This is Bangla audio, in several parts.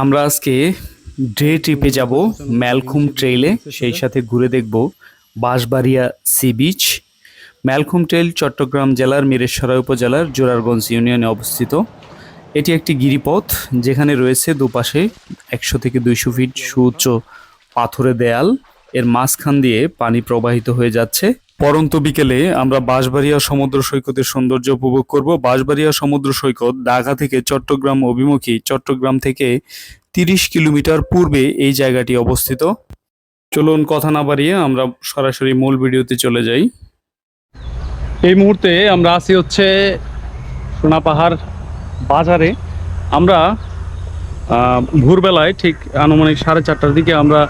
আমরা আজকে ডে ট্রিপে যাব ম্যালখুম ট্রেইলে, সেই সাথে ঘুরে দেখব Banshbaria sea beach. Malkhum trail Chittagong জেলার মিরেশ্বরা উপজেলার জোরারগঞ্জ ইউনিয়নে অবস্থিত। এটি একটি গিরিপথ, যেখানে রয়েছে দুপাশে একশো থেকে দুইশো ফিট সুউচ্চ পাথুরে দেয়াল। এর মাঝখান দিয়ে পানি প্রবাহিত হয়ে যাচ্ছে। পরন্ত বিকেলে আমরা বাঁশবাড়িয়া সমুদ্র সৈকতের সৌন্দর্য উপভোগ করব। বাঁশবাড়িয়া সমুদ্র সৈকত ঢাকা থেকে চট্টগ্রাম অভিমুখী। চট্টগ্রাম থেকে তিরিশ কিলোমিটার পূর্বে এই জায়গাটি অবস্থিত। চলুন কথা না বাড়িয়ে আমরা সরাসরি মূল ভিডিওতে চলে যাই। এই মুহূর্তে আমরা আছি হচ্ছে সোনাপাহাড় বাজারে। আমরা ভোরবেলায় ঠিক আনুমানিক সাড়ে চারটার দিকে আমরা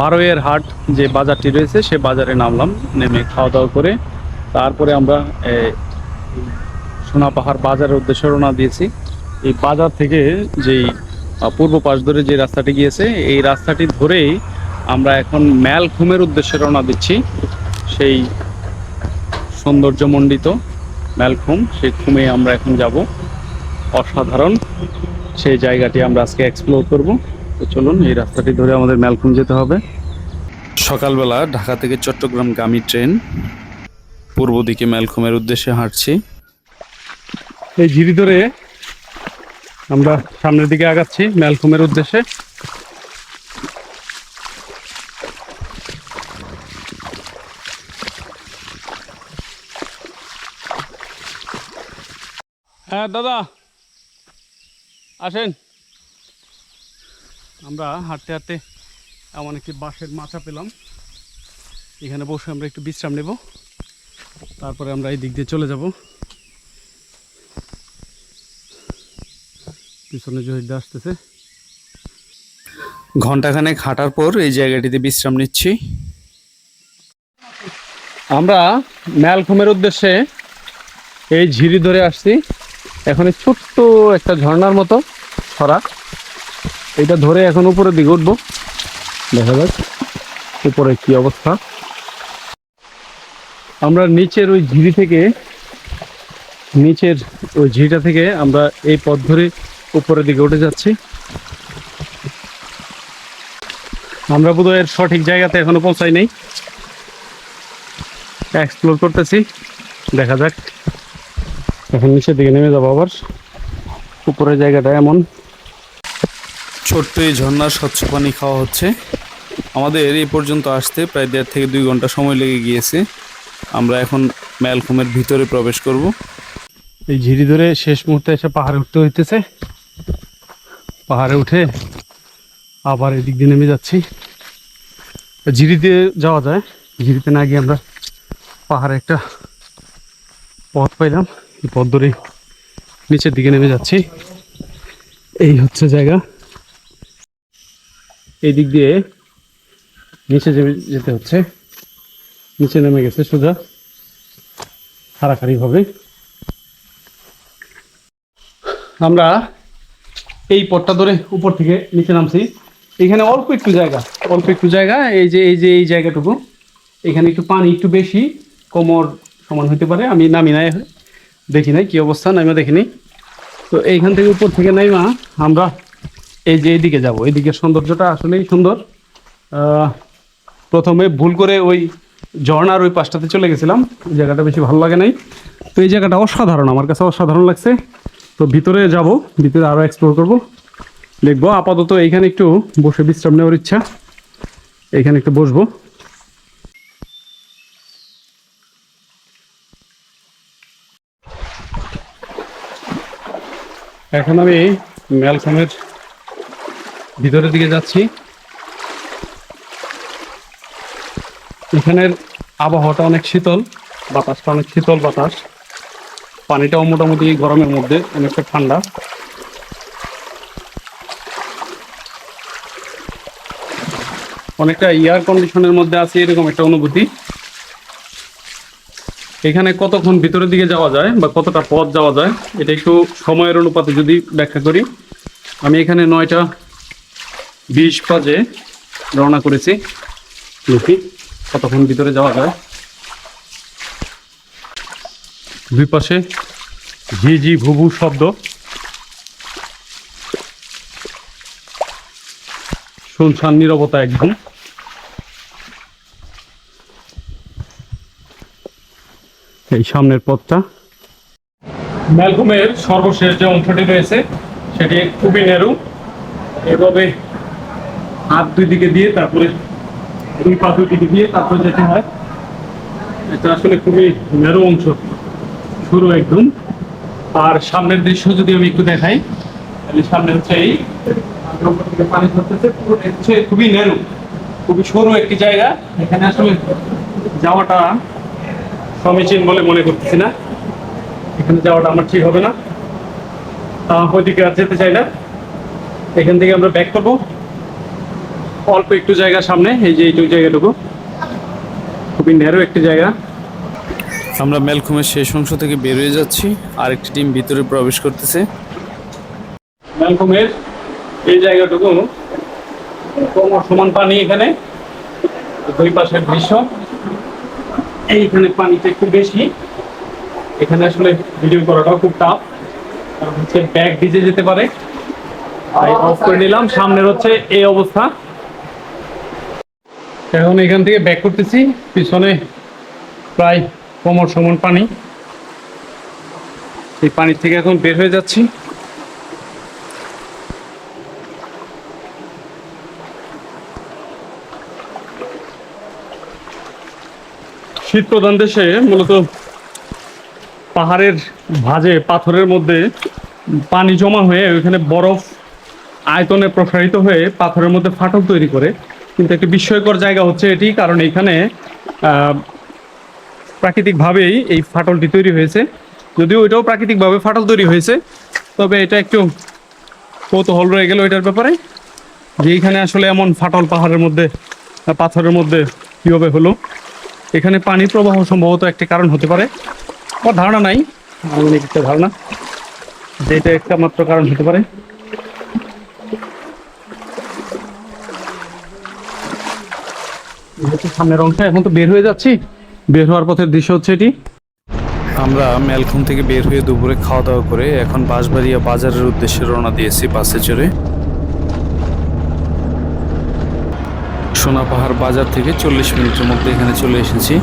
বারোয়ের হাট যে বাজারটি রয়েছে, সে বাজারে নামলাম, নেমে খাওয়া দাওয়া করে তারপরে আমরা সোনাপাহাড় বাজারের উদ্দেশ্যে রওনা দিয়েছি। এই বাজার থেকে যেই পূর্ব পাশ ধরে যে রাস্তাটি গিয়েছে, এই রাস্তাটি ধরেই আমরা এখন ম্যালখুমের উদ্দেশ্যে রওনা দিচ্ছি। সেই সৌন্দর্যমণ্ডিত ম্যালখুম, সেই খুমে আমরা এখন যাব। অসাধারণ। সেই জায়গাটি আমরা আজকে এক্সপ্লোর করব। তো চলুন এই রাস্তাটি ধরে আমাদের ম্যালখুম যেতে হবে। সকালবেলা ঢাকা থেকে চট্টগ্রাম গামী ট্রেন পূর্ব দিকে ম্যালখুমের উদ্দেশ্যে হাঁটছি। এই ঝিরি ধরে আমরা সামনের দিকে আগাচ্ছি ম্যালখুমের উদ্দেশ্যে। হ্যাঁ দাদা। আসেন। আমরা হাঁটতে হাঁটতে এমন একটি বাঁশের মাথা পেলাম। এখানে বসে আমরা একটু বিশ্রাম নেব। তারপরে আমরা এই দিক দিয়ে চলে যাব। পিছনে জহিরদা আসতেছে। ঘন্টাখানেক হাঁটার পর এই জায়গাটিতে বিশ্রাম নিচ্ছি। আমরা ম্যালখুমের উদ্দেশ্যে এই ঝিরি ধরে আসছি। এখন ছোট্ট একটা ঝর্ণার মতো ছড়া। এটা ধরে এখন উপরের দিকে উঠবো। দেখা যাক উপরে কি অবস্থা। আমরা নিচের ওই ঝিরি থেকে, নিচের ওই ঝিরিটা থেকে আমরা এই পথ ধরে উপরের দিকে উঠে যাচ্ছি। আমরা বোধহয় এর সঠিক জায়গাতে এখনও পৌঁছাই নাই। এক্সপ্লোর করতেছি। দেখা যাক। এখন নিচের দিকে নেমে যাব আবার। উপরের জায়গাটা এমন। ছোট্ট এই ঝর্ণার স্বচ্ছ পানি খাওয়া হচ্ছে। আমাদের এই পর্যন্ত আসতে প্রায় দেড় থেকে দুই ঘণ্টা সময় লেগে গিয়েছে। আমরা এখন ম্যালকুমের ভিতরে প্রবেশ করব। এই ঝিরি ধরে শেষ মুহূর্তে এসে পাহাড়ে উঠতে হইতেছে। পাহাড়ে উঠে আবার এদিক দিয়ে নেমে যাচ্ছি। ঝিরি দিয়ে যাওয়া যায়। ঝিরিতে না গিয়ে আমরা পাহাড়ে একটা পথ পাইলাম। এই পথ ধরে নিচের দিকে নেমে যাচ্ছি। এই হচ্ছে জায়গা। এই দিক দিয়ে নিচে যেতে হচ্ছে। নিচে নেমে গেছে সোজা। হারাখারি ভাবে আমরা এই পথটা ধরে উপর থেকে নিচে নামছি। এখানে অল্প একটু জায়গা, অল্প একটু জায়গা। এই যে এই যে এই জায়গাটুকু। এখানে একটু পানি একটু বেশি, কোমর সমান হতে পারে। আমি নামি নাই, দেখি নাই কি অবস্থা, নামিও দেখিনি। তো এইখান থেকে উপর থেকে নাইমা আমরা এই যে এইদিকে যাব। এইদিকের সৌন্দর্যটা আসলেই সুন্দর। প্রথমে ভুল করে ওই ঝর্ণার ওই পাশটাতে চলে গেছিলাম। জায়গাটা বেশি ভালো লাগে নাই। তো এই জায়গাটা অসাধারণ, আমার কাছে অসাধারণ লাগছে। তো ভিতরে যাব, ভিতরে আরও এক্সপ্লোর করব। দেখব আপাতত এইখানে একটু বসে বিশ্রাম নেওয়ার ইচ্ছা। এইখানে একটু বসবো। এখন আমি ম্যালখামের ভিতরের দিকে যাচ্ছি। এখানের আবহাওয়াটা অনেক শীতল, বাতাসটা অনেক শীতল বাতাস। পানিটাও মোটামুটি গরমের মধ্যে, অনেকটা ঠান্ডা। অনেকটা এয়ার কন্ডিশনের মধ্যে আছে, এরকম একটা অনুভূতি। এখানে কতক্ষণ ভিতরের দিকে যাওয়া যায় বা কতটা পথ যাওয়া যায়, এটা একটু সময়ের অনুপাতে যদি ব্যাখ্যা করি। আমি এখানে নয়টা বিশ বাজে রওনা করেছি। দেখি কতক্ষণ ভিতরে যাওয়া যায়? দুই পাশে ঝি ঝি ভুভু শব্দ। শুনশান নীরবতা একদম এই সামনের পথটা। ম্যালকমের সর্বশেষ যে অংশটি রয়েছে, সেটি খুবই নেরু। এভাবে হাত দুই দিকে দিয়ে তারপরে দুই পা দুই দিকে দিয়ে তারপরে যেতে হয়, এটা আসলে খুবই নেরু অংশ শুরু একদম। আর সামনের দৃশ্য যদি আমি একটু দেখাই, তাহলে সামনে হচ্ছে এই, পানি ঝরতেছে, পুরো হচ্ছে খুবই নেরু খুবই সরু একটি জায়গা। এখানে আসলে যাওয়াটা সমীচীন বলে মনে করতেছি না। এখানে যাওয়াটা আমার ঠিক হবে না। ওইদিকে আর যেতে চাই না। এখান থেকে আমরা ব্যাক করব। অল্প একটু জায়গা সামনে এই যে এইটুকু জায়গাটুকু। খুবই ন্যারো একটি জায়গা। আমরা ম্যালকমের শেষ অংশ থেকে বের হয়ে যাচ্ছি। আরেকটি টিম ভিতরে প্রবেশ করতেছে। ম্যালকমের এই জায়গাটুকু কোমর সমান পানি এখানে। দুই পাশের দৃশ্য। এইখানে পানিটা একটু বেশি। এখানে আসলে ভিডিও করাটাও খুব টাফ হচ্ছে ব্যাগ ভিজে যেতে পারে। তাই অফ করে নিলাম। সামনের হচ্ছে এই অবস্থা। এখন এখান থেকে ব্যাক করতেছি, পিছনে প্রায় কোমর সমান পানি। এই পানির থেকে এখন বের হয়ে যাচ্ছি। শীত প্রধান দেশে মূলত পাহাড়ের ভাঁজে, পাথরের মধ্যে পানি জমা হয়ে ওইখানে বরফ আয়তনে প্রসারিত হয়ে পাথরের মধ্যে ফাটল তৈরি করে। কিন্তু একটি বিস্ময়কর জায়গা হচ্ছে এটি, কারণ এখানে প্রাকৃতিকভাবেই এই ফাটলটি তৈরি হয়েছে। যদিও এটাও প্রাকৃতিকভাবে ফাটল তৈরি হয়েছে, তবে এটা একটু কৌতূহল রয়ে গেল এটার ব্যাপারে, যে এখানে আসলে এমন ফাটল পাহাড়ের মধ্যে পাথরের মধ্যে কীভাবে হলো। এখানে পানি প্রবাহ সম্ভবত একটি কারণ হতে পারে আমার ধারণা নাই একটা ধারণা যে এটা একটা মাত্র কারণ হতে পারে। সামনের অংশ। এখন তো বের হয়ে যাচ্ছি। বের হওয়ার পথের দৃশ্য হচ্ছে এটি। আমরা ম্যালকম থেকে বের হয়ে দুপুরে খাওয়া দাওয়া করে এখন বাঁশবাড়িয়া বাজারের উদ্দেশ্যে রওনা দিয়েছি বাসে চড়ে। সোনাপাহাড় বাজার থেকে চল্লিশ মিনিটের মধ্যে এখানে চলে এসেছি।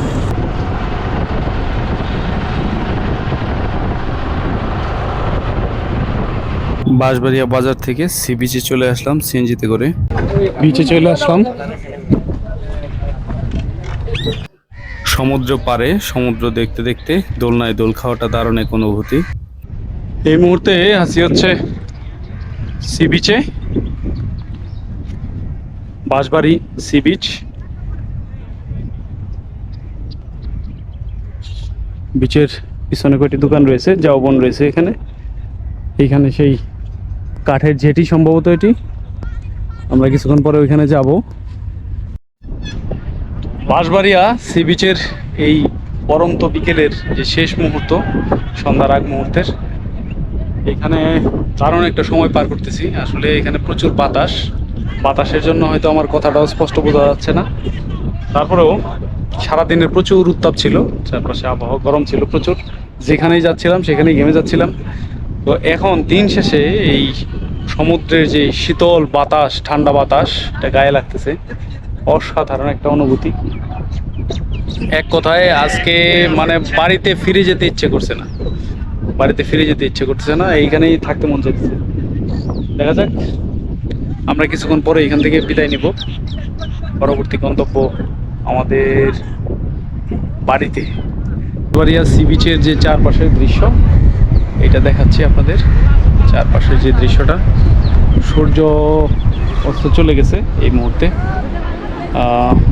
বাঁশবাড়িয়া বাজার থেকে সি বিচে চলে আসলাম সিএনজিতে করে। বিচে চলে আসলাম। সমুদ্র পারে, সমুদ্র দেখতে দেখতে দোলনায় দোল খাওয়াটা দারুণ এক অনুভূতি। এই মুহূর্তে আছি হচ্ছে সি বিচে বাঁশবাড়ি সি বিচ বিচের পিছনে কয়টি দোকান রয়েছে জাউবন রয়েছে এখানে। এইখানে সেই কাঠের জেটি সম্ভবত এটি। আমরা কিছুক্ষণ পরে ওইখানে যাব। বাঁশবাড়িয়া সি বিচের এই পরন্ত বিকেলের যে শেষ মুহূর্ত, সন্ধ্যার আগ মুহূর্তের, এখানে দারুণ একটা সময় পার করতেছি। আসলে এখানে প্রচুর বাতাস। বাতাসের জন্য হয়তো আমার কথাটাও স্পষ্ট বোঝা যাচ্ছে না। তারপরেও সারাদিনের প্রচুর উত্তাপ ছিল। চারপাশে আবহাওয়া গরম ছিল প্রচুর। যেখানেই যাচ্ছিলাম, সেখানেই ঘেমে যাচ্ছিলাম। তো এখন দিন শেষে এই সমুদ্রের যে শীতল বাতাস, ঠান্ডা বাতাস, এটা গায়ে লাগতেছে। অসাধারণ একটা অনুভূতি। এক কথায় আজকে মানে বাড়িতে ফিরে যেতে ইচ্ছে করছে না। বাড়িতে ফিরে যেতে ইচ্ছে করতেছে না, এইখানেই থাকতে মন চাইতেছে। দেখা যাক, আমরা কিছুক্ষণ পরে এখান থেকে বিদায় নিব। পরবর্তী গন্তব্য আমাদের বাড়িতে। বাড়িয়া সি বিচের যে চারপাশের দৃশ্য, এটা দেখাচ্ছি আপনাদের। চারপাশের যে দৃশ্যটা, সূর্য অস্ত চলে গেছে এই মুহূর্তে।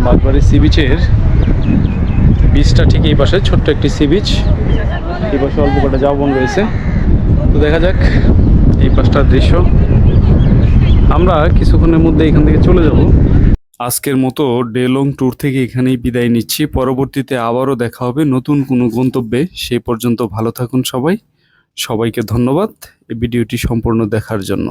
বাগবাড়ি সি বিচের বিচটা ঠিক এই পাশে, ছোট্ট একটি সি বিচ এই পাশে অল্প কটা জাবন রয়েছে। তো দেখা যাক এই পাশটার দৃশ্য। আমরা কিছুক্ষণের মধ্যে এখান থেকে চলে যাব। আজকের মতো ডে লং ট্যুর থেকে এখানেই বিদায় নিচ্ছি। পরবর্তীতে আবারও দেখা হবে নতুন কোনো গন্তব্যে। সেই পর্যন্ত ভালো থাকুন সবাই। সবাইকে ধন্যবাদ এই ভিডিওটি সম্পূর্ণ দেখার জন্য।